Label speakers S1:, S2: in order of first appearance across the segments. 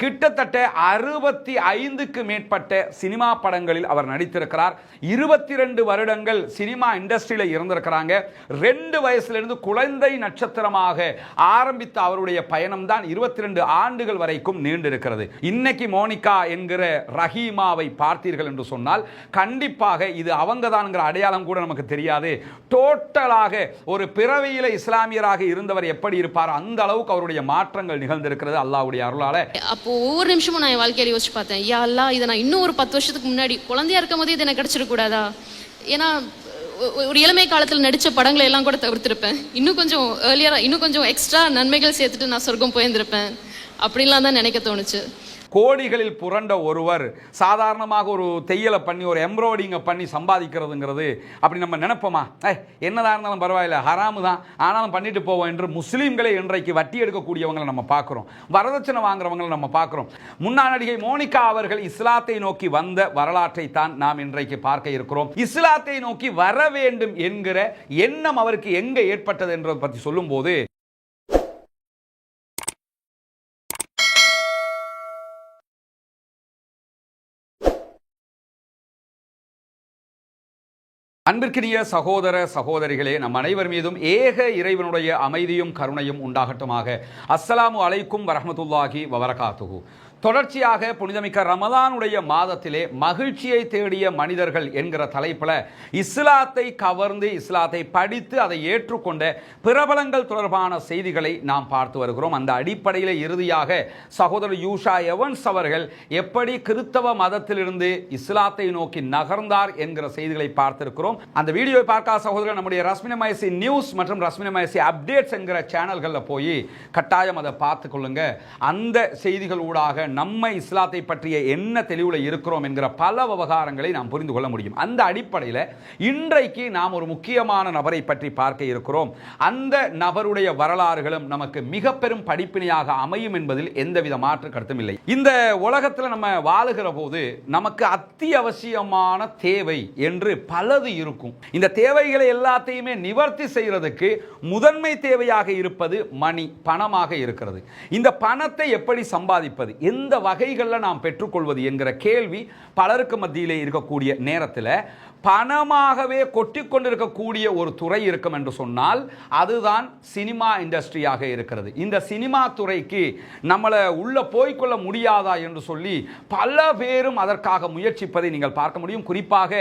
S1: கிட்டத்தட்ட அறுபத்தி ஐந்துக்கு மேற்பட்ட சினிமா படங்களில் அவர் நடித்திருக்கிறார். இருபத்தி ரெண்டு வருடங்கள் சினிமா இண்டஸ்ட்ரியில் இருந்திருக்கிறாங்க. ரெண்டு வயசுலேருந்து குழந்தை நட்சத்திரமாக ஆரம்பித்த அவருடைய பயணம் தான் இருபத்தி ரெண்டு ஆண்டுகள் வரைக்கும் நீண்டிருக்கிறது. இன்னைக்கு மோனிகா என்கிற ரஹீமாவை பார்த்தீர்கள் என்று சொன்னால் கண்டிப்பாக இது அவங்க தான்ங்கிற அடையாளம் கூட நமக்கு தெரியாது. டோட்டலாக ஒரு பிறவியில இஸ்லாமியராக இருந்தவர் எப்படி இருப்பார் அந்த அளவுக்கு அவருடைய மாற்றங்கள் நிகழ்ந்திருக்கிறது அல்லாவுடைய அருளால.
S2: அப்போ ஒவ்வொரு நிமிஷமும் நான் என் வாழ்க்கையில யோசிச்சு பார்த்தேன் யா அல்லா இதை நான் இன்னும் ஒரு பத்து வருஷத்துக்கு முன்னாடி குழந்தையா இருக்கும் போதே இது எனக்கு கிடைச்சிடக்கூடாதா ஏன்னா ஒரு இளமை காலத்தில் நடித்த படங்களை எல்லாம் கூட தவிர்த்திருப்பேன். இன்னும் கொஞ்சம் ஏர்லியராக இன்னும் கொஞ்சம் எக்ஸ்ட்ரா நன்மைகள் சேர்த்துட்டு நான் சொர்க்கம் போயிருந்திருப்பேன். அப்படின்லாம் தான் நினைக்க தோணுச்சு.
S1: கோடிகளில் புரண்ட ஒருவர் சாதாரணமாக ஒரு தையலை பண்ணி ஒரு எம்ப்ராய்டிங்கை பண்ணி சம்பாதிக்கிறதுங்கிறது அப்படி நம்ம நினைப்போமா? ஏ என்னதாக இருந்தாலும் பரவாயில்ல ஹராமு தான். ஆனாலும் பண்ணிட்டு போவோம் என்று முஸ்லீம்களை இன்றைக்கு வட்டி எடுக்கக்கூடியவங்களை நம்ம பார்க்குறோம். வரதட்சணை வாங்குறவங்களை நம்ம பார்க்குறோம். முன்னாள் நடிகை மோனிகா அவர்கள் இஸ்லாத்தை நோக்கி வந்த வரலாற்றை தான் நாம் இன்றைக்கு பார்க்க இருக்கிறோம். இஸ்லாத்தை நோக்கி வர வேண்டும் என்கிற எண்ணம் அவருக்கு எங்கே ஏற்பட்டது என்பதை பற்றி சொல்லும்போது அன்பிற்கினிய சகோதர சகோதரிகளே நம் அனைவர் மீதும் ஏக இறைவனுடைய அமைதியும் கருணையும் உண்டாகட்டுமாக. அஸ்ஸலாமு அலைக்கும் வரமத்துல்லாஹி வபரகாத்துஹு. தொடர்ச்சியாக புனிதமிக்க ரமதானுடைய மாதத்திலே மகிழ்ச்சியை தேடிய மனிதர்கள் என்கிற தலைப்பில் இஸ்லாத்தை கவர்ந்து இஸ்லாத்தை படித்து அதை ஏற்றுக்கொண்ட பிரபலங்கள் தொடர்பான செய்திகளை நாம் பார்த்து வருகிறோம். அந்த அடிப்படையில் இறுதியாக சகோதரர் யூஷா எவன்ஸ் அவர்கள் எப்படி கிறித்தவ மதத்திலிருந்து இஸ்லாத்தை நோக்கி நகர்ந்தார் என்கிற செய்திகளை பார்த்திருக்கிறோம். அந்த வீடியோவை பார்க்காத சகோதரர் நம்முடைய ரஸ்மினமயசி நியூஸ் மற்றும் ரஸ்மினமயசி அப்டேட்ஸ் என்கிற சேனல்களில் போய் கட்டாயம் அதை பார்த்துக்கொள்ளுங்க அந்த செய்திகள் ஊடாக நம்ம இஸ்லாத்தை பற்றிய என்ன தெளிவில் இருக்கிறோம் என்கிற பல விவகாரங்களை நாம் புரிந்து கொள்ள முடியும். அந்த அடிப்படையில் இன்றைக்கு நாம் ஒரு முக்கியமான நபரை பற்றி பார்க்க இருக்கிறோம். அந்த நபருடைய வரலாறுகளும் நமக்கு மிக பெரும் படிப்பினையாக அமையும் என்பதில் எந்தவித மாற்று கருத்தும் இல்லை. இந்த உலகத்தில் நம்ம வாழுகிற போது நமக்கு அத்தியாவசியமான தேவை என்று பலது இருக்கும். இந்த தேவைகளை எல்லாத்தையுமே நிவர்த்தி செய்யறதுக்கு முதன்மை தேவையாக இருப்பது மணி பணமாக இருக்கிறது. இந்த பணத்தை எப்படி சம்பாதிப்பது? எந்த வகைகளில் நாம் பெற்றுக்கொள்வது என்கிற கேள்வி பலருக்கு மத்தியிலே இருக்கக்கூடிய நேரத்தில் பணமாகவே கொட்டி கொண்டிருக்கக்கூடிய ஒரு துறை இருக்கும் என்று சொன்னால் அதுதான் சினிமா இண்டஸ்ட்ரியாக இருக்கிறது. இந்த சினிமா துறைக்கு நம்மளை உள்ள போய்க்கொள்ள முடியாதா என்று சொல்லி பல பேரும் அதற்காக முயற்சிப்பதை நீங்கள் பார்க்க முடியும். குறிப்பாக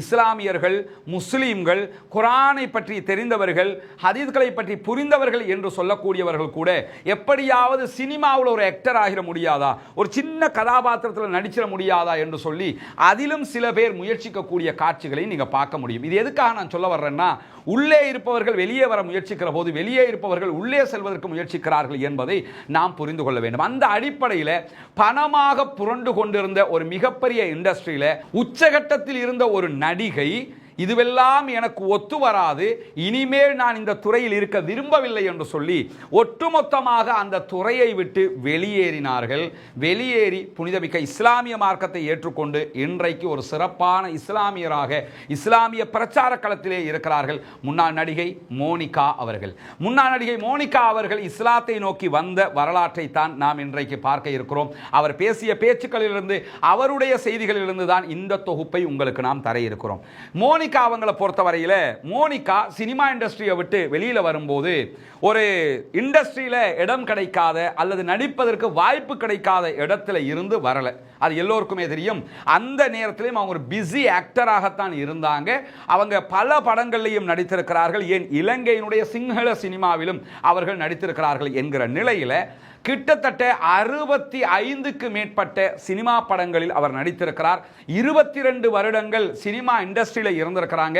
S1: இஸ்லாமியர்கள் முஸ்லீம்கள் குரானை பற்றி தெரிந்தவர்கள் ஹதீஸ்களை பற்றி புரிந்தவர்கள் என்று சொல்லக்கூடியவர்கள் கூட எப்படியாவது சினிமாவில் ஒரு ஆக்டர் ஆகிட முடியாதா? ஒரு சின்ன கதாபாத்திரத்தில் நடிச்சிட முடியாதா? என்று சொல்லி அதிலும் சில பேர் முயற்சிக்கக்கூடிய காட்சி காட்சிகளையும் நீங்கள் பார்க்க முடியும். இது எதுக்காக நான் சொல்ல வர்றேன்னா உள்ளே இருப்பவர்கள் வெளியே வர முயற்சிக்கிற போது வெளியே இருப்பவர்கள் உள்ளே செல்வதற்கு முயற்சிக்கிறார்கள் என்பதை நாம் புரிந்து கொள்ள வேண்டும். அந்த அடிப்படையில் பணமாக புரண்டு கொண்டிருந்த ஒரு மிகப்பெரிய இண்டஸ்ட்ரியில் உச்சகட்டத்தில் இருந்த ஒரு நடிகை இதுவெல்லாம் எனக்கு ஒத்து வராது. இனிமேல் நான் இந்த துறையில் இருக்க விரும்பவில்லை என்று சொல்லி ஒட்டுமொத்தமாக அந்த துறையை விட்டு வெளியேறினார்கள். வெளியேறி புனிதமிக்க இஸ்லாமிய மார்க்கத்தை ஏற்றுக்கொண்டு இன்றைக்கு ஒரு சிறப்பான இஸ்லாமியராக இஸ்லாமிய பிரச்சார களத்திலே இருக்கிறார்கள். முன்னாள் நடிகை மோனிகா அவர்கள். முன்னாள் நடிகை மோனிகா அவர்கள் இஸ்லாத்தை நோக்கி வந்த வரலாற்றை தான் நாம் இன்றைக்கு பார்க்க இருக்கிறோம். அவர் பேசிய பேச்சுக்களிலிருந்து அவருடைய செய்திகளிலிருந்து தான் இந்த தொகுப்பை உங்களுக்கு நாம் தர இருக்கிறோம். மோனி மோனிகா அவங்களை பொறுத்தவரையில் மோனிகா சினிமா இண்டஸ்ட்ரியை விட்டு வெளியில் வரும்போது ஒரு இண்டஸ்ட்ரியில் இடம் கிடைக்காத அல்லது நடிப்பதற்கு வாய்ப்பு கிடைக்காத இடத்துல இருந்து வரல. அது எல்லோருக்குமே தெரியும். அந்த நேரத்திலையும் அவங்க ஒரு பிஸி ஆக்டராகத்தான் இருந்தாங்க. அவங்க பல படங்கள்லையும் நடித்திருக்கிறார்கள். ஏன் இலங்கையினுடைய சிங்கள சினிமாவிலும் அவர்கள் நடித்திருக்கிறார்கள் என்கிற நிலையில் கிட்டத்தட்ட அறுபத்தி ஐந்துக்கு மேற்பட்ட சினிமா படங்களில் அவர் நடித்திருக்கிறார். இருபத்தி ரெண்டு வருடங்கள் சினிமா இண்டஸ்ட்ரியில் இருந்திருக்கிறாங்க.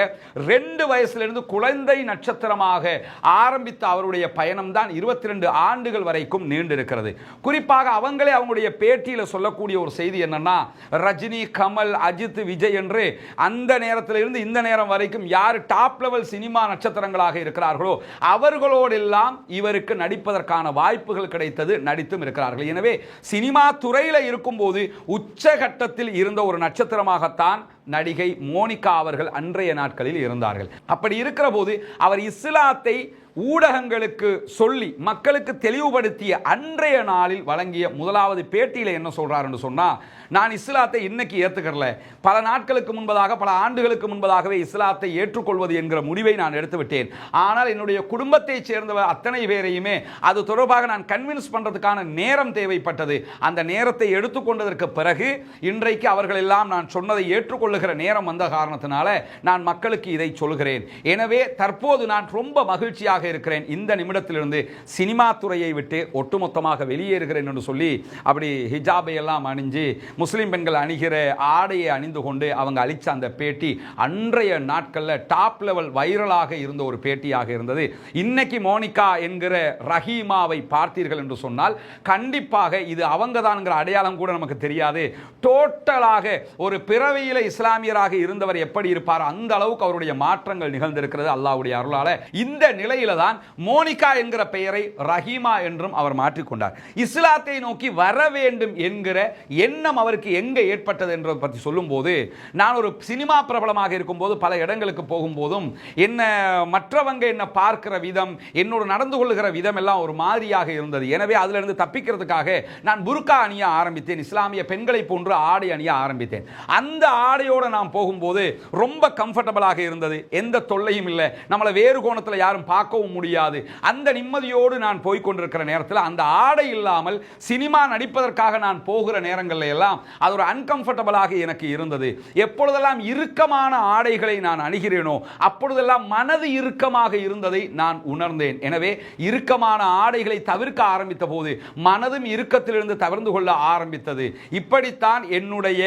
S1: ரெண்டு வயசுலேருந்து குழந்தை நட்சத்திரமாக ஆரம்பித்த அவருடைய பயணம் தான் இருபத்தி ரெண்டு ஆண்டுகள் வரைக்கும் நீண்டிருக்கிறது. குறிப்பாக அவங்களே அவங்களுடைய பேட்டியில் சொல்லக்கூடிய ஒரு செய்தி என்னன்னா ரஜினி கமல் அஜித் விஜய் என்று அந்த நேரத்திலிருந்து இந்த நேரம் வரைக்கும் யார் டாப் லெவல் சினிமா நட்சத்திரங்களாக இருக்கிறார்களோ அவர்களோடெல்லாம் இவருக்கு நடிப்பதற்கான வாய்ப்புகள் கிடைத்தது. நடித்தும் இருக்கிறார்கள். எனவே சினிமா துறையில் இருக்கும்போது உச்சகட்டத்தில் இருந்த ஒரு நட்சத்திரமாகத்தான் நடிகை மோனிகா அவர்கள் அன்றைய நாட்களில் இருந்தார்கள். அப்படி இருக்கிற போது அவர் இஸ்லாத்தை ஊடகங்களுக்கு சொல்லி மக்களுக்கு தெளிவுபடுத்திய அன்றைய நாளில் வழங்கிய முதலாவது பேட்டியில என்ன சொல்கிறாருன்னு சொன்னா நான் இஸ்லாத்தை இன்னைக்கு ஏற்றுக்கிறல பல நாட்களுக்கு முன்பதாக பல ஆண்டுகளுக்கு முன்பதாகவே இஸ்லாத்தை ஏற்றுக்கொள்வது என்கிற முடிவை நான் எடுத்துவிட்டேன் ஆனால் என்னுடைய குடும்பத்தைச் சேர்ந்தவர் அத்தனை பேரையுமே அது தொடர்பாக நான் கன்வின்ஸ் பண்றதுக்கான நேரம் தேவைப்பட்டது. அந்த நேரத்தை எடுத்துக்கொண்டதற்கு பிறகு இன்றைக்கு அவர்கள் எல்லாம் நான் சொன்னதை ஏற்றுக்கொள்ளுகிற நேரம் வந்த காரணத்தினால நான் மக்களுக்கு இதை சொல்கிறேன். எனவே தற்போது நான் ரொம்ப மகிழ்ச்சியாக இருக்கிறேன். இந்த நிமிடத்திலிருந்து சினிமா துறையை விட்டு ஒட்டுமொத்தமாக வெளியேறுகிறேன் என்று சொல்லி அப்படி ஹிஜாபை எல்லாம் அணிஞ்சு முஸ்லிம் பெண்கள் அணிகிற ஆடையை அணிந்து கொண்டு அவங்க அளித்த அந்த பேட்டி அன்றைய நாட்களில் டாப் லெவல் வைரலாக இருந்த ஒரு பேட்டியாக இருந்தது. இன்னைக்கு மோனிகா என்கிற ரஹீமாவை பார்த்தீர்கள் என்று சொன்னால் கண்டிப்பாக இது அவங்க தான்ங்கிற அடையாளம் கூட நமக்கு தெரியாது. டோட்டலாக ஒரு பிறவியில இஸ்லாமியராக இருந்தவர் எப்படி இருப்பார்? அந்த அளவுக்கு அவருடைய மாற்றங்கள் நிகழ்ந்திருக்கிறது அல்லாவுடைய அருளால. இந்த நிலையில தான் மோனிகா என்கிற பெயரை ரஹீமா என்றும் அவர் மாற்றிக்கொண்டார். இஸ்லாத்தை நோக்கி வர வேண்டும் என்கிற எண்ணம் அவருக்கு எங்க ஏற்பட்டது என்பதை பற்றி சொல்லும்போது நான் ஒரு சினிமா பிரபலமாக இருக்கும்போது பல இடங்களுக்கு போகும்போதும் என்ன மற்றவங்க என்ன பார்க்கிற விதம் என்னோடு நடந்து கொள்ளுகிற விதம் எல்லாம் ஒரு மாதிரியாக இருந்தது. எனவே அதிலிருந்து இருந்து தப்பிக்கிறதுக்காக நான் புர்கா அணிய ஆரம்பித்தேன். இஸ்லாமிய பெண்களை போன்று ஆடை அணிய ஆரம்பித்தேன். அந்த ஆடையோடு நான் போகும்போது ரொம்ப கம்ஃபர்டபுளாக இருந்தது. எந்த தொல்லையும் இல்லை. நம்மளை வேறு கோணத்தில் யாரும் பார்க்கவும் முடியாது. அந்த நிம்மதியோடு நான் போய் கொண்டிருக்கிற நேரத்தில் அந்த ஆடை இல்லாமல் சினிமா நடிப்பதற்காக நான் போகிற நேரங்களில் எல்லாம் அது ஒரு அன்கம்ஃபர்டபுளாக எனக்கு இருந்தது. எப்பொழுதெல்லாம் இறுக்கமான ஆடைகளை நான் அணிகிறேனோ அப்பொழுதெல்லாம் மனது இறுக்கமாக இருந்ததை நான் உணர்ந்தேன். எனவே இறுக்கமான ஆடைகளை தவிர்க்க ஆரம்பித்த போது மனதும் இறுக்கத்திலிருந்து தவிர்த்து கொள்ள ஆரம்பித்தது. இப்படித்தான் என்னுடைய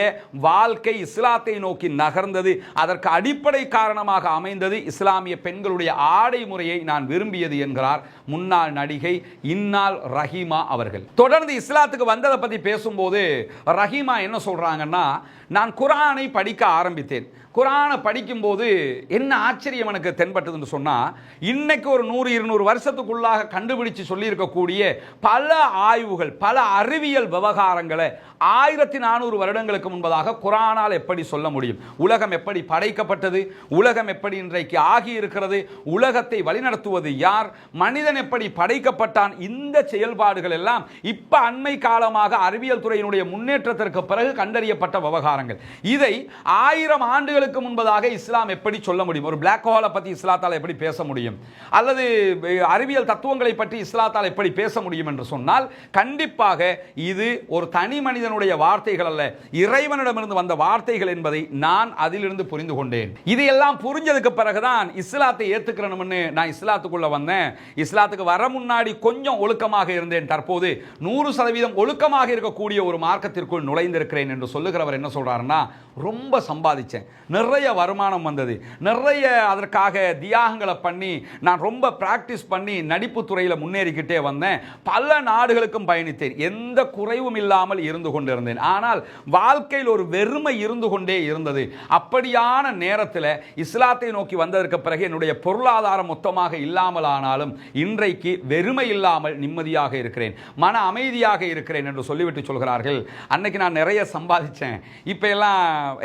S1: வாழ்க்கை இஸ்லாத்தை நோக்கி நகர்ந்தது. அதற்கு அடிப்படை காரணமாக அமைந்தது இஸ்லாமிய பெண்களுடைய ஆடை முறையை நான் விரும்பியது என்கிறார் முன்னாள் நடிகை இன்னால் ரஹீமா அவர்கள். தொடர்ந்து இஸ்லாத்துக்கு வந்ததை பற்றி பேசும்போது ரஹீமா என்ன சொல்றாங்கன்னா நான் குரானை படிக்க ஆரம்பித்தேன். குரானை படிக்கும்போது என்ன ஆச்சரியம் எனக்கு தென்பட்டதுன்னு சொன்னால் இன்னைக்கு ஒரு நூறு இருநூறு வருஷத்துக்குள்ளாக கண்டுபிடிச்சு சொல்லியிருக்கக்கூடிய பல ஆய்வுகள் பல அறிவியல் விவகாரங்களை ஆயிரத்தி நானூறு வருடங்களுக்கு முன்பதாக குரானால் எப்படி சொல்ல முடியும்? உலகம் எப்படி படைக்கப்பட்டது? உலகம் எப்படி இன்றைக்கு ஆகி இருக்கிறது உலகத்தை வழிநடத்துவது யார்? மனிதன் எப்படி படைக்கப்பட்டான்? இந்த செயல்பாடுகள் எல்லாம் இப்போ அண்மை காலமாக அறிவியல் துறையினுடைய முன்னேற்றத்திற்கு பிறகு கண்டறியப்பட்ட விவகாரங்கள். இதை ஆயிரம் ஆண்டுகள் ஆண்டுகளுக்கு முன்பதாக இஸ்லாம் எப்படி சொல்ல முடியும்? ஒரு பிளாக் ஹோலை பற்றி இஸ்லாத்தால் எப்படி பேச முடியும்? அல்லது அறிவியல் தத்துவங்களை பற்றி இஸ்லாத்தால் எப்படி பேச முடியும் என்று சொன்னால் கண்டிப்பாக இது ஒரு தனி மனிதனுடைய வார்த்தைகள் அல்ல. இறைவனிடமிருந்து வந்த வார்த்தைகள் என்பதை நான் அதிலிருந்து புரிந்து கொண்டேன். இதையெல்லாம் புரிஞ்சதுக்கு பிறகுதான் இஸ்லாத்தை ஏற்றுக்கிறணும்னு நான் இஸ்லாத்துக்குள்ள வந்தேன். இஸ்லாத்துக்கு வர முன்னாடி கொஞ்சம் ஒழுக்கமாக இருந்தேன். தற்போது நூறு சதவீதம் ஒழுக்கமாக இருக்கக்கூடிய ஒரு மார்க்கத்திற்குள் நுழைந்திருக்கிறேன் என்று சொல்லுகிறவர் என்ன சொல்றாருன்னா ரொம்ப சம்பாதிச்சேன். நிறைய வருமானம் வந்தது. நிறைய அதற்காக தியாகங்களை பண்ணி நான் ரொம்ப ப்ராக்டிஸ் பண்ணி நடிப்பு துறையில் முன்னேறிக்கிட்டே வந்தேன். பல நாடுகளுக்கும் பயணித்தேன். எந்த குறைவும் இல்லாமல் இருந்து கொண்டிருந்தேன். ஆனால் வாழ்க்கையில் ஒரு வெறுமை இருந்து கொண்டே இருந்தது. அப்படியான நேரத்தில் இஸ்லாத்தை நோக்கி வந்ததற்கு பிறகு என்னுடைய பொருளாதாரம் மொத்தமாக இல்லாமல் ஆனாலும் இன்றைக்கு வெறுமை இல்லாமல் நிம்மதியாக இருக்கிறேன். மன அமைதியாக இருக்கிறேன் என்று சொல்லிவிட்டு சொல்கிறார்கள். அன்னைக்கு நான் நிறைய சம்பாதிச்சேன். இப்போ எல்லாம்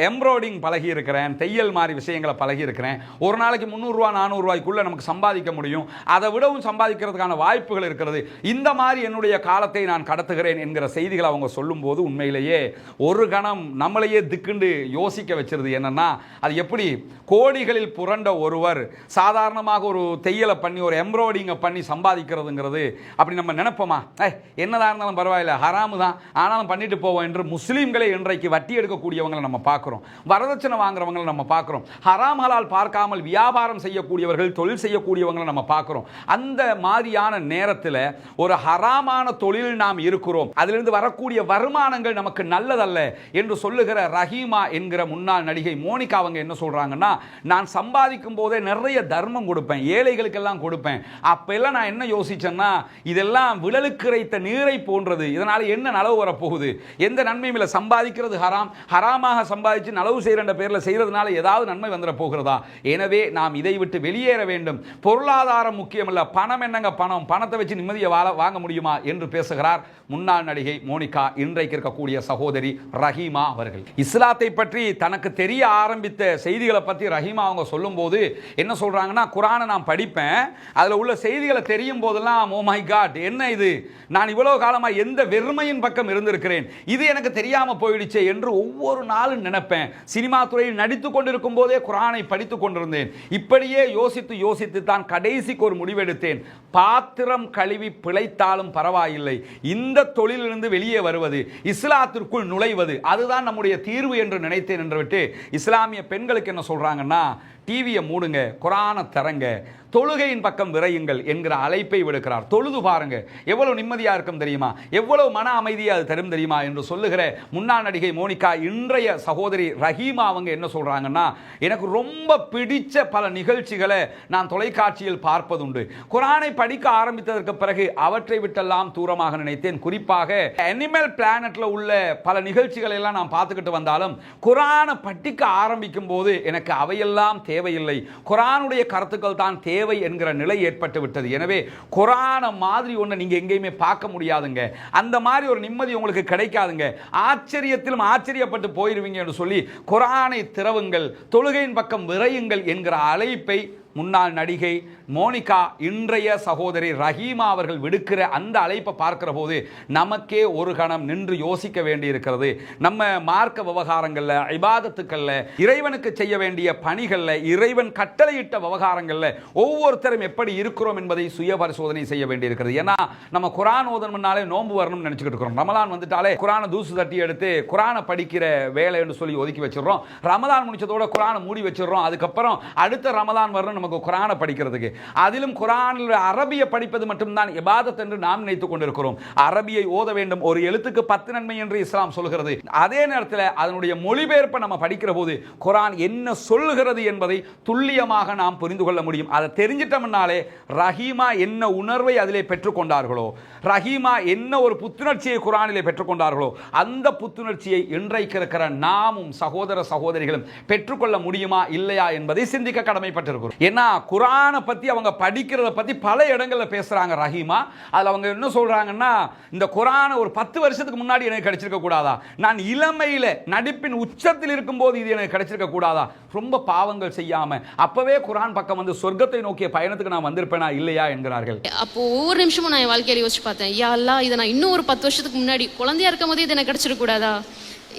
S1: எம்ப்ராய்டிங் பழகி இருக்கிறேன். தையல் மாதிரி விஷயங்களை பழகி இருக்கிறேன் ஒரு நாளைக்கு முந்நூறுரூவா நானூறுரூவாய்க்குள்ளே நமக்கு சம்பாதிக்க முடியும். அதை விடவும் சம்பாதிக்கிறதுக்கான வாய்ப்புகள் இருக்கிறது. இந்த மாதிரி என்னுடைய காலத்தை நான் கடத்துகிறேன் என்கிற செய்திகளை அவங்க சொல்லும்போது உண்மையிலேயே ஒரு கணம் நம்மளையே திக்குண்டு யோசிக்க வச்சிருது. என்னன்னா அது எப்படி? கோடிகளில் புரண்ட ஒருவர் சாதாரணமாக ஒரு தையலை பண்ணி ஒரு எம்ப்ராய்டிங்கை பண்ணி சம்பாதிக்கிறதுங்கிறது அப்படி நம்ம நினைப்போமா? ஏ என்னதாக இருந்தாலும் பரவாயில்ல ஹராமு தான் ஆனாலும் பண்ணிட்டு போவோம் என்று முஸ்லீம்களை இன்றைக்கு வட்டி எடுக்கக்கூடியவங்களை நம்ம பார்க்குறோம். வரதட்சணை வாங்குறவங்களை நம்ம பார்க்குறோம். ஹராம் ஹலால் பார்க்காமல் வியாபாரம் செய்யக்கூடியவர்கள் தொழில் செய்யக்கூடியவங்களை நம்ம பார்க்குறோம். அந்த மாதிரியான நேரத்தில் ஒரு ஹராமான தொழில் நாம் இருக்கிறோம். அதிலிருந்து வரக்கூடிய வருமானங்கள் நமக்கு நல்லதல்ல என்று சொல்லுகிற ரஹீமா என்கிற முன்னாள் நடிகை மோனிகா அவங்க என்ன சொல்றாங்கன்னா நான் சம்பாதிக்கும் போதே நிறைய தர்மம் கொடுப்பேன் ஏழைகளுக்கெல்லாம் கொடுப்பேன். அப்பெல்லாம் நான் என்ன யோசிச்சேன்னா இதெல்லாம் விழலுக்கு இறைத்த நீரை போன்றது. இதனால என்ன நலவு வரப்போகுது? எந்த நன்மையும் இல்லை. சம்பாதிக்கிறது ஹராம். ஹராமாக சம்பாதிச்சு நலவு செய்கிற பேரில் செய்ய செய்கிறதுனால ஏதாவது நன்மை வந்துட போகிறதா? எனவே நாம் இதை விட்டு வெளியேற வேண்டும். பொருளாதாரம் முக்கியமல்ல. பணம் என்னங்க பணம்? பணத்தை வச்சு நிம்மதியை வாழ வாங்க முடியுமா? என்று பேசுகிறார் முன்னாள் நடிகை மோனிகா. இன்றைக்கு இருக்கக்கூடிய சகோதரி ரஹீமா அவர்கள். இஸ்லாத்தை பற்றி தனக்கு தெரிய ஆரம்பித்த செய்திகளை பற்றி ரஹீமா அவங்க சொல்லும்போது என்ன சொல்றாங்கன்னா குரானை நான் படிப்பேன். அதில் உள்ள செய்திகளை தெரியும் போதெல்லாம் ஓ மை காட் என்ன இது? நான் இவ்வளவு காலமா எந்த வெறுமையின் பக்கம் இருந்திருக்கிறேன்? இது எனக்கு தெரியாம போயிடுச்சே என்று ஒவ்வொரு நாளும் நினைப்பேன். சினிமா துறையில் நடித்து கொண்டிருக்கும் போதே குரானை படித்து கொண்டிருந்தேன். இப்படியே யோசித்து யோசித்து தான் கடைசிக்கு ஒரு முடிவெடுத்தேன். பாத்திரம் கழுவி பிழைத்தாலும் பரவாயில்லை. இந்த தொழிலிருந்து வெளியே வருவது இஸ்லாத்திற்குள் நுழைவது அதுதான் நம்முடைய தீர்வு என்று நினைத்தேன் என்று விட்டு இஸ்லாமிய பெண்களுக்கு என்ன சொல்கிறாங்கன்னா டிவியை மூடுங்க குரானை தரங்க தொழுகையின் பக்கம் விரையுங்கள் என்கிற அழைப்பை விடுக்கிறார். தொழுது பாருங்க எவ்வளவு நிம்மதியாக இருக்கும் தெரியுமா? எவ்வளவு மன அமைதியை அது தரும் தெரியுமா என்று சொல்லுகிற முன்னாள் நடிகை மோனிகா இன்றைய சகோதரி ரஹீமா அவங்க என்ன சொல்கிறாங்கன்னா எனக்கு ரொம்ப பிடிச்ச பல நிகழ்ச்சிகளை நான் தொலைக்காட்சியில் பார்ப்பதுண்டு. குரானை படிக்க ஆரம்பித்ததற்கு பிறகு அவற்றை விட்டெல்லாம் தூரமாக நினைத்தேன். குறிப்பாக அனிமல் பிளானட்ல உள்ள பல நிகழ்ச்சிகளை எல்லாம் நான் பார்த்துக்கிட்டு வந்தாலும் குரானை படிக்க ஆரம்பிக்கும் போது எனக்கு அவையெல்லாம் தேவையில்லை. குரானுடைய கருத்துக்கள் தான் தேவை என்கிற நிலை ஏற்பட்டு விட்டது. எனவே குரான மாதிரி ஒன்று நீங்கள் எங்கேயுமே பார்க்க முடியாதுங்க. அந்த மாதிரி ஒரு நிம்மதி உங்களுக்கு கிடைக்காதுங்க. ஆச்சரியத்திலும் ஆச்சரியப்பட்டு போயிருவீங்க என்று சொல்லி குரானை திறவுங்கள் தொழுகையின் பக்கம் விரையுங்கள் என்கிற அழைப்பை முன்னாள் நடிகை மோனிகா இன்றைய சகோதரி ரஹீமா அவர்கள் விடுக்கிற அந்த அழைப்பை பார்க்கிற போது நமக்கே ஒரு கணம் நின்று யோசிக்க வேண்டியிருக்கிறது. நம்ம மார்க்க விவகாரங்களில் இபாதத்துக்களில் இறைவனுக்கு செய்ய வேண்டிய பணிகளில் இறைவன் கட்டளையிட்ட விவகாரங்களில் ஒவ்வொருத்தரும் எப்படி இருக்கிறோம் என்பதை சுய பரிசோதனை செய்ய வேண்டியிருக்கிறது. ஏன்னா நம்ம குரான் ஓதணும்னாலே நோன்பு வரணும்னு நினச்சிக்கிட்டு இருக்கிறோம். ரமலான் வந்துட்டாலே குரானை தூசு தட்டி எடுத்து குரானை படிக்கிற வேலை என்று சொல்லி ஒதுக்கி வச்சிடுறோம். ரமலான் முடிச்சதோட குரானை மூடி வச்சிடுறோம். அதுக்கப்புறம் அடுத்த ரமலான் வரணும் நமக்கு குரானை படிக்கிறதுக்கு. அதிலும் குரானில் அரபியை படிப்பது மட்டும்தான் இபாதத் என்று நாம் நினைத்துக் கொண்டிருக்கிறோம். அரபியை ஓத வேண்டும். ஒரு எழுத்துக்கு பத்து நன்மை என்று இஸ்லாம் சொல்கிறது. அதே நேரத்தில் அதனுடைய மொழிபெயர்ப்பை நம்ம படிக்கிற போது குரான் என்ன சொல்லுகிறது என்பதை துல்லியமாக நாம் புரிந்து கொள்ள முடியும். அதை தெரிஞ்சிட்டோம்னாலே ரஹீமா என்ன உணர்வை அதிலே பெற்றுக்கொண்டார்களோ ரஹீமா என்ன ஒரு புத்துணர்ச்சியை குரானிலே பெற்றுக்கொண்டார்களோ அந்த புத்துணர்ச்சியை இன்றைக்கு இருக்கிற நாமும் சகோதர சகோதரிகளும் பெற்றுக்கொள்ள முடியுமா இல்லையா என்பதை சிந்திக்க கடமைப்பட்டிருக்கிறோம். ஏன்னா குரானை பற்றி அவங்க படிக்கிறத பற்றி பல இடங்களில் பேசுகிறாங்க ரஹீமா. அதில் அவங்க என்ன சொல்கிறாங்கன்னா இந்த குரானை ஒரு பத்து வருஷத்துக்கு முன்னாடி எனக்கு கிடச்சிருக்க கூடாதா? நான் இளமையில் நடிப்பின் உச்சத்தில் இருக்கும்போது இது எனக்கு கிடச்சிருக்க கூடாதா? ரொம்ப பாவங்கள் செய்யாமல் அப்போவே குரான் பக்கம் வந்து சொர்க்கத்தை நோக்கிய பயணத்துக்கு நான் வந்திருப்பேனா இல்லையா என்கிறார்கள்.
S2: அப்போ ஒவ்வொரு நிமிஷமும் நான் என் வாழ்க்கையில யோசிச்சு பார்த்தேன் யா அல்லா இதை நான் இன்னும் ஒரு பத்து வருஷத்துக்கு முன்னாடி குழந்தையா இருக்கும் போதே இது எனக்கு கிடைச்சிடக்கூடாதா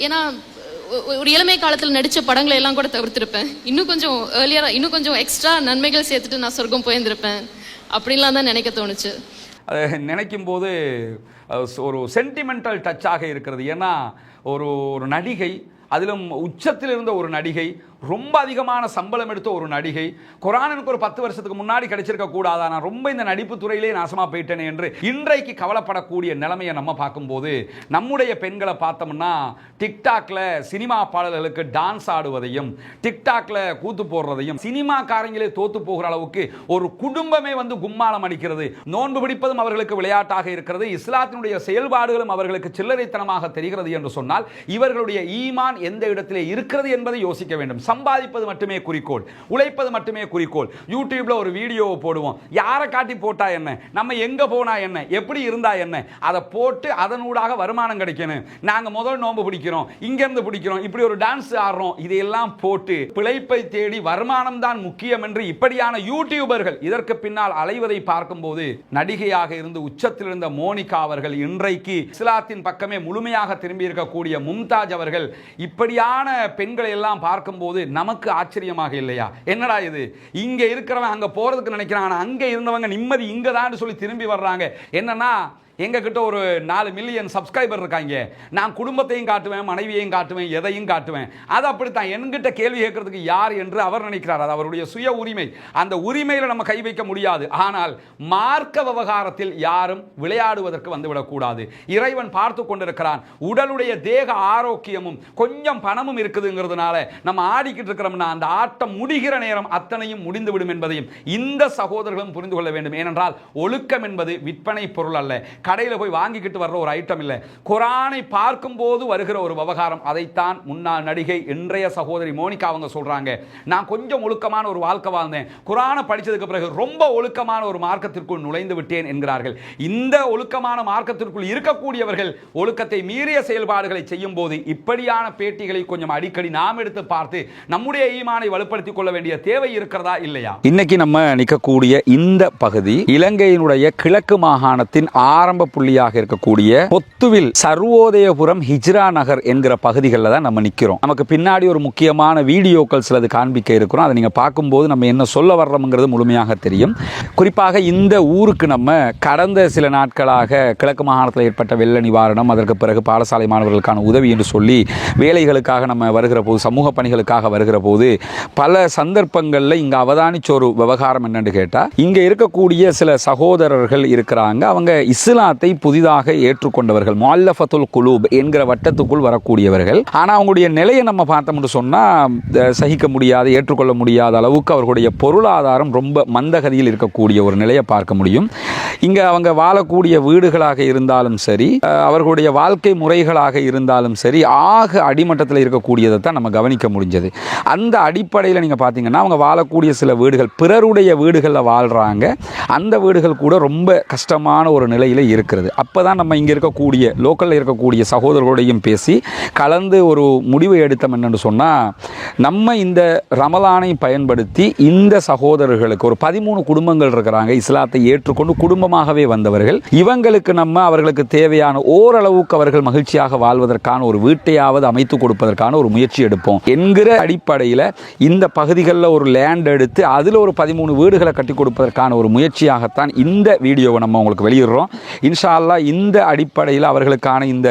S2: ஏன்னா ஒரு இளமை காலத்தில் நடித்த படங்களை எல்லாம் கூட தவிர்த்திருப்பேன். இன்னும் கொஞ்சம் ஏர்லியராக இன்னும் கொஞ்சம் எக்ஸ்ட்ரா நன்மைகள் சேர்த்துட்டு நான் சொர்க்கம் போயிருந்திருப்பேன். அப்படின்லாம் தான் நினைக்க தோணுச்சு.
S1: அதை நினைக்கும் போது ஒரு சென்டிமெண்டல் டச்சாக இருக்கிறது. ஏன்னா ஒரு ஒரு நடிகை அதிலும் உச்சத்தில் இருந்த ஒரு நடிகை ரொம்ப அதிகமான சம்பளம் எடுத்த ஒரு நடிகை. குரானுக்கு ஒரு பத்து வருஷத்துக்கு முன்னாடி கிடைச்சிருக்க கூடாதா? நான் ரொம்ப இந்த நடிப்பு துறையிலே நாசமாக போயிட்டேனே என்று இன்றைக்கு கவலைப்படக்கூடிய நிலைமையை நம்ம பார்க்கும்போது நம்முடைய பெண்களை பார்த்தோம்னா டிக்டாக்ல சினிமா பாடல்களுக்கு டான்ஸ் ஆடுவதையும் டிக்டாக்ல கூத்து போடுறதையும் சினிமாக்காரங்களே தோத்து போகிற அளவுக்கு ஒரு குடும்பமே வந்து கும்மாளம் அடிக்கிறது. நோன்பு பிடிப்பதும் அவர்களுக்கு விளையாட்டாக இருக்கிறது. இஸ்லாத்தினுடைய செயல்பாடுகளும் அவர்களுக்கு சில்லறைத்தனமாக தெரிகிறது என்று சொன்னால் இவர்களுடைய ஈமான் எந்த இடத்திலே இருக்கிறது என்பதை யோசிக்க வேண்டும். சம்பாதிப்பது மட்டுமே குறிக்கோள் உழைப்பது மட்டுமே குறிக்கோள். யூடியூப்ல ஒரு வீடியோவை போடுவோம். யாரை காட்டி போட்டா என்ன? நம்ம எங்க போனா என்ன? எப்படி இருந்தா என்ன? அதை போட்டு அதனூடாக வருமானம் கிடைக்கணும். நாங்க முதல் நோன்பு பிடிக்கிறோம். இங்க இருந்து பிடிக்கிறோம். இப்படி ஒரு டான்ஸ் ஆடுறோம். இதையெல்லாம் போட்டு பிழைப்பை தேடி வருமானம் தான் முக்கியம் என்று இப்படியான யூடியூபர்கள் இதற்கு பின்னால் அலைவதை பார்க்கும்போது நடிகையாக இருந்து உச்சத்தில் இருந்த மோனிகா அவர்கள் இன்றைக்கு இஸ்லாத்தின் பக்கமே முழுமையாக திரும்பி இருக்கக்கூடிய மும்தாஜ் அவர்கள் இப்படியான பெண்களை எல்லாம் பார்க்கும்போது நமக்கு ஆச்சரியமாக இல்லையா? என்னடா இது? இங்க இருக்கிறவன் அங்க போறதுக்கு நினைக்கிறான் ஆனா அங்கே இருந்தவங்க நிம்மதி இங்கே தான் சொல்லி திரும்பி வர்றாங்க. என்னன்னா எங்ககிட்ட ஒரு நாலு மில்லியன் சப்ஸ்கிரைபர் இருக்காங்க. நான் குடும்பத்தையும் காட்டுவேன் மனைவியையும் காட்டுவேன் எதையும் காட்டுவேன். அது அப்படித்தான். என்கிட்ட கேள்வி கேட்கறதுக்கு யார் என்று அவர் நினைக்கிறார். அது அவருடைய சுய உரிமை. அந்த உரிமையில் நம்ம கை வைக்க முடியாது. ஆனால் மார்க்க விவகாரத்தில் யாரும் விளையாடுவதற்கு வந்துவிடக்கூடாது. இறைவன் பார்த்து கொண்டிருக்கிறான். உடலுடைய தேக ஆரோக்கியமும் கொஞ்சம் பணமும் இருக்குதுங்கிறதுனால நம்ம ஆடிக்கிட்டு இருக்கிறோம்னா அந்த ஆட்டம் முடிகிற நேரம் அத்தனையும் முடிந்துவிடும் என்பதையும் இந்த சகோதரர்களும் புரிந்து கொள்ள வேண்டும். ஏனென்றால் ஒழுக்கம் என்பது விற்பனை பொருள் அல்ல. கடையில் போய் வாங்கிக்கிட்டு வர்ற ஒரு ஐட்டம் இல்லை. குரானை பார்க்கும்போது வருகிற ஒரு விவகாரம். அதைத்தான் முன்னாள் நடிகை இன்றைய சகோதரி மோனிகா அவங்க சொல்கிறாங்க நான் கொஞ்சம் ஒழுக்கமான ஒரு வாழ்க்கை வாழ்ந்தேன். குரானை படித்ததுக்கு பிறகு ரொம்ப ஒழுக்கமான ஒரு மார்க்கத்திற்குள் நுழைந்து விட்டேன் என்கிறார்கள். இந்த ஒழுக்கமான மார்க்கத்திற்குள் இருக்கக்கூடியவர்கள் ஒழுக்கத்தை மீறிய செயல்பாடுகளை செய்யும் போது இப்படியான பேட்டிகளை கொஞ்சம் அடிக்கடி நாம் எடுத்து பார்த்து நம்முடைய ஈமானை வலுப்படுத்திக் கொள்ள வேண்டிய தேவை இருக்கிறதா இல்லையா? இன்னைக்கு நம்ம நிற்கக்கூடிய இந்த பகுதி இலங்கையினுடைய கிழக்கு மாகாணத்தின் ஆரம்ப ஆரம்ப புள்ளியாக இருக்கக்கூடிய பொத்துவில் சர்வோதயபுரம் ஹிஜ்ரா நகர் என்கிற பகுதிகளில் தான் நம்ம நிற்கிறோம் நமக்கு பின்னாடி ஒரு முக்கியமான வீடியோக்கள் சிலது காண்பிக்க இருக்கிறோம். அதை நீங்கள் பார்க்கும்போது நம்ம என்ன சொல்ல வர்றோம்ங்கிறது முழுமையாக தெரியும். குறிப்பாக இந்த ஊருக்கு நம்ம கடந்த சில நாட்களாக கிழக்கு மாகாணத்தில் ஏற்பட்ட வெள்ள நிவாரணம் அதற்கு பிறகு பாடசாலை மாணவர்களுக்கான உதவி என்று சொல்லி வேலைகளுக்காக நம்ம வருகிற போது சமூக பணிகளுக்காக வருகிற போது பல சந்தர்ப்பங்களில் இங்கே அவதானிச்ச ஒரு விவகாரம் என்னென்னு கேட்டால் இங்கே இருக்கக்கூடிய சில சகோதரர்கள் இருக்கிறாங்க. அவங்க இஸ்லாம் இஸ்லாத்தை புதிதாக ஏற்றுக்கொண்டவர்கள் மொல்லஃபத்துல் குலூப் என்கிற வட்டத்துக்குள் வரக்கூடியவர்கள். ஆனால் அவங்களுடைய நிலையை நம்ம பார்த்தோம்னு சொன்னால் சகிக்க முடியாது ஏற்றுக்கொள்ள முடியாத அளவுக்கு அவர்களுடைய பொருளாதாரம் ரொம்ப மந்தகதியில் இருக்கக்கூடிய ஒரு நிலையை பார்க்க முடியும். இங்கே அவங்க வாழக்கூடிய வீடுகளாக இருந்தாலும் சரி அவர்களுடைய வாழ்க்கை முறைகளாக இருந்தாலும் சரி ஆக அடிமட்டத்தில் இருக்கக்கூடியதை தான் நம்ம கவனிக்க முடிஞ்சது. அந்த அடிப்படையில் நீங்கள் பார்த்தீங்கன்னா அவங்க வாழக்கூடிய சில வீடுகள் பிறருடைய வீடுகளில் வாழ்கிறாங்க அந்த வீடுகள் கூட ரொம்ப கஷ்டமான ஒரு நிலையில் இருக்கிறது. அப்போ தான் நம்ம இங்கே இருக்கக்கூடிய லோக்கலில் இருக்கக்கூடிய சகோதரர்களோடையும் பேசி கலந்து ஒரு முடிவு எடுத்தோம் என்னென்னு சொன்னால் நம்ம இந்த ரமலானை பயன்படுத்தி இந்த சகோதரர்களுக்கு ஒரு பதிமூணு குடும்பங்கள் இருக்கிறாங்க. இஸ்லாத்தை ஏற்றுக்கொண்டு குடும்பமாகவே வந்தவர்கள். இவங்களுக்கு நம்ம அவர்களுக்கு தேவையான ஓரளவுக்கு அவர்கள் மகிழ்ச்சியாக வாழ்வதற்கான ஒரு வீட்டையாவது அமைத்து கொடுப்பதற்கான ஒரு முயற்சி எடுப்போம். என்கிற அடிப்படையில் இந்த பகுதிகளில் ஒரு லேண்ட் எடுத்து அதில் ஒரு பதிமூணு வீடுகளை கட்டி கொடுப்பதற்கான ஒரு முயற்சியாகத்தான் இந்த வீடியோவை நம்ம உங்களுக்கு வெளியிடுறோம். இன்ஷா அல்லாஹ் இந்த அடிப்படையில் அவர்களுக்கான இந்த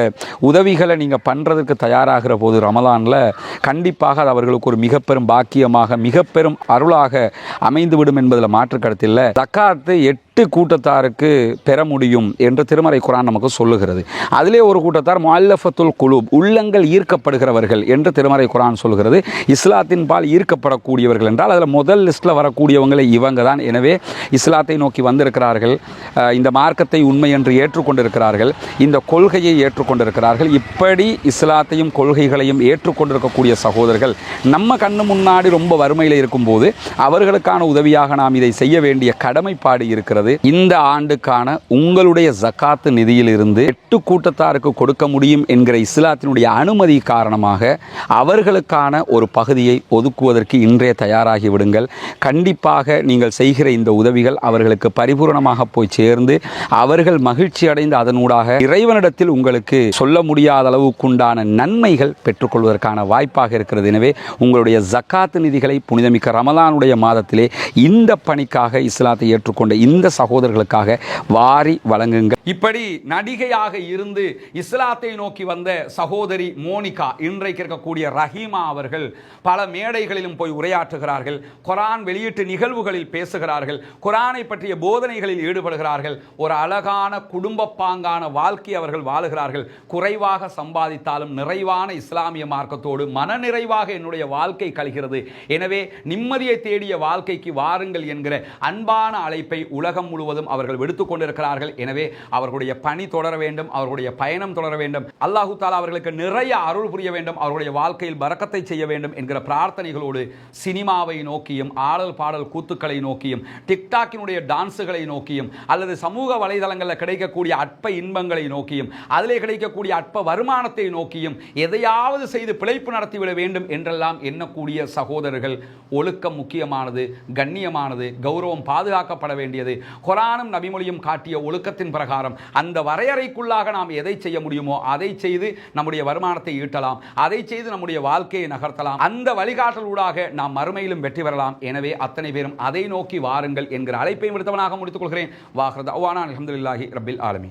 S1: உதவிகளை நீங்கள் பண்ணுறதுக்கு தயாராகிற போது ரமலானில் கண்டிப்பாக அது அவர்களுக்கு ஒரு மிக பெரும் பாக்கியமாக மிக பெரும் அருளாக அமைந்துவிடும் என்பதில் மாற்று கருத்தில்லை தக்காத்து எட்டு கூட்டத்தாருக்கு பெற முடியும் என்று திருமறை குரான் நமக்கு சொல்லுகிறது. அதிலே ஒரு கூட்டத்தார் முல்லஃபத்துல் குலூப் உள்ளங்கள் ஈர்க்கப்படுகிறவர்கள் என்று திருமறை குரான் சொல்கிறது இஸ்லாத்தின் பால் ஈர்க்கப்படக்கூடியவர்கள் என்றால் அதில் முதல் லிஸ்ட்டில் வரக்கூடியவங்களே இவங்க தான். எனவே இஸ்லாத்தை நோக்கி வந்திருக்கிறார்கள். இந்த மார்க்கத்தை உண்மை என்று ஏற்றுக்கொண்டிருக்கிறார்கள். இந்த கொள்கையை ஏற்றுக்கொண்டிருக்கிறார்கள். இப்படி இஸ்லாத்தையும் கொள்கைகளையும் ஏற்றுக்கொண்டிருக்கக்கூடிய சகோதரர்கள் நம்ம கண்ணு முன்னாடி ரொம்ப வறுமையில் இருக்கும்போது அவர்களுக்கான உதவியாக நாம் இதை செய்ய வேண்டிய கடமைப்பாடு இருக்கிறது. இந்த ஆண்டுக்கான உங்களுடைய ஜக்காத்து நிதியிலிருந்து எட்டு கூட்டத்தாருக்கு கொடுக்க முடியும் என்கிற இஸ்லாத்தினுடைய அனுமதி காரணமாக அவர்களுக்கான ஒரு பகுதியை ஒதுக்குவதற்கு இன்றே தயாராகி விடுங்கள். கண்டிப்பாக நீங்கள் செய்கிற இந்த உதவிகள் அவர்களுக்கு பரிபூரணமாக போய் சேர்ந்து அவர்கள் மகிழ்ச்சி அடைந்து அதனூடாக இறைவனிடத்தில் உங்களுக்கு சொல்ல முடியாத அளவுக்குண்டான நன்மைகள் பெற்றுக்கொள்வதற்கான வாய்ப்பாக இருக்கிறது. எனவே உங்களுடைய ஜக்காத்து நிதிகளை புனிதமிக்க ரமலானுடைய மாதத்திலே இந்த பணிக்காக இஸ்லாத்தை ஏற்றுக்கொண்ட இந்த சகோதரர்களுக்காக வாரி வழங்குங்கள். இப்படி நடிகையாக இருந்து இஸ்லாத்தை நோக்கி வந்த சகோதரி மோனிகா இன்றைக்கு இருக்கக்கூடிய ரஹீமா அவர்கள் பல மேடைகளிலும் போய் உரையாற்றுகிறார்கள் குரான் வெளியீட்டு நிகழ்வுகளில் பேசுகிறார்கள் குரானை பற்றிய போதனைகளில் ஈடுபடுகிறார்கள். ஒரு அழகான குடும்ப பாங்கான வாழ்க்கை அவர்கள் வாழுகிறார்கள். குறைவாக சம்பாதித்தாலும் நிறைவான இஸ்லாமிய மார்க்கத்தோடு மனநிறைவாக என்னுடைய வாழ்க்கை கழிகிறது. எனவே நிம்மதியை தேடிய வாழ்க்கைக்கு வாருங்கள் என்கிற அன்பான அழைப்பை உலகம் முழுவதும் அவர்கள் விடுத்துக் கொண்டிருக்கிறார்கள். எனவே அவர்களுடைய பணி தொடர வேண்டும் அவர்களுடைய பயணம் தொடர வேண்டும். அல்லாஹு தாலா அவர்களுக்கு நிறைய அருள் புரிய வேண்டும் அவர்களுடைய வாழ்க்கையில் பறக்கத்தை செய்ய வேண்டும் என்கிற பிரார்த்தனைகளோடு சினிமாவை நோக்கியும் ஆடல் பாடல் கூத்துக்களை நோக்கியும் டிக்டாக்கினுடைய டான்ஸுகளை நோக்கியும் அல்லது சமூக வலைதளங்களில் கிடைக்கக்கூடிய அற்ப இன்பங்களை நோக்கியும் அதிலே கிடைக்கக்கூடிய அற்ப வருமானத்தை நோக்கியும் எதையாவது செய்து பிழைப்பு நடத்திவிட வேண்டும் என்றெல்லாம் எண்ணக்கூடிய சகோதரர்கள் ஒழுக்கம் முக்கியமானது கண்ணியமானது கௌரவம் பாதுகாக்கப்பட வேண்டியது. குரானும் நபிமொழியும் காட்டிய ஒழுக்கத்தின் பிரகாரம் அந்த வரையறைக்குள்ளாக நாம் எதை செய்ய முடியுமோ அதை செய்து நம்முடைய வருமானத்தை ஈட்டலாம். அதை செய்து நம்முடைய வாழ்க்கையை நகர்த்தலாம். அந்த வழிகாட்டலூடாக நாம் மறுமையிலும் வெற்றி பெறலாம். எனவே அத்தனை பேரும் அதை நோக்கி வாருங்கள் என்கிற அழைப்பை விடுத்தவனாக முடித்துக் கொள்கிறேன். வாஹ்ரத் அவ்வானா அலமதுல்லாஹி ரபில் ஆலமி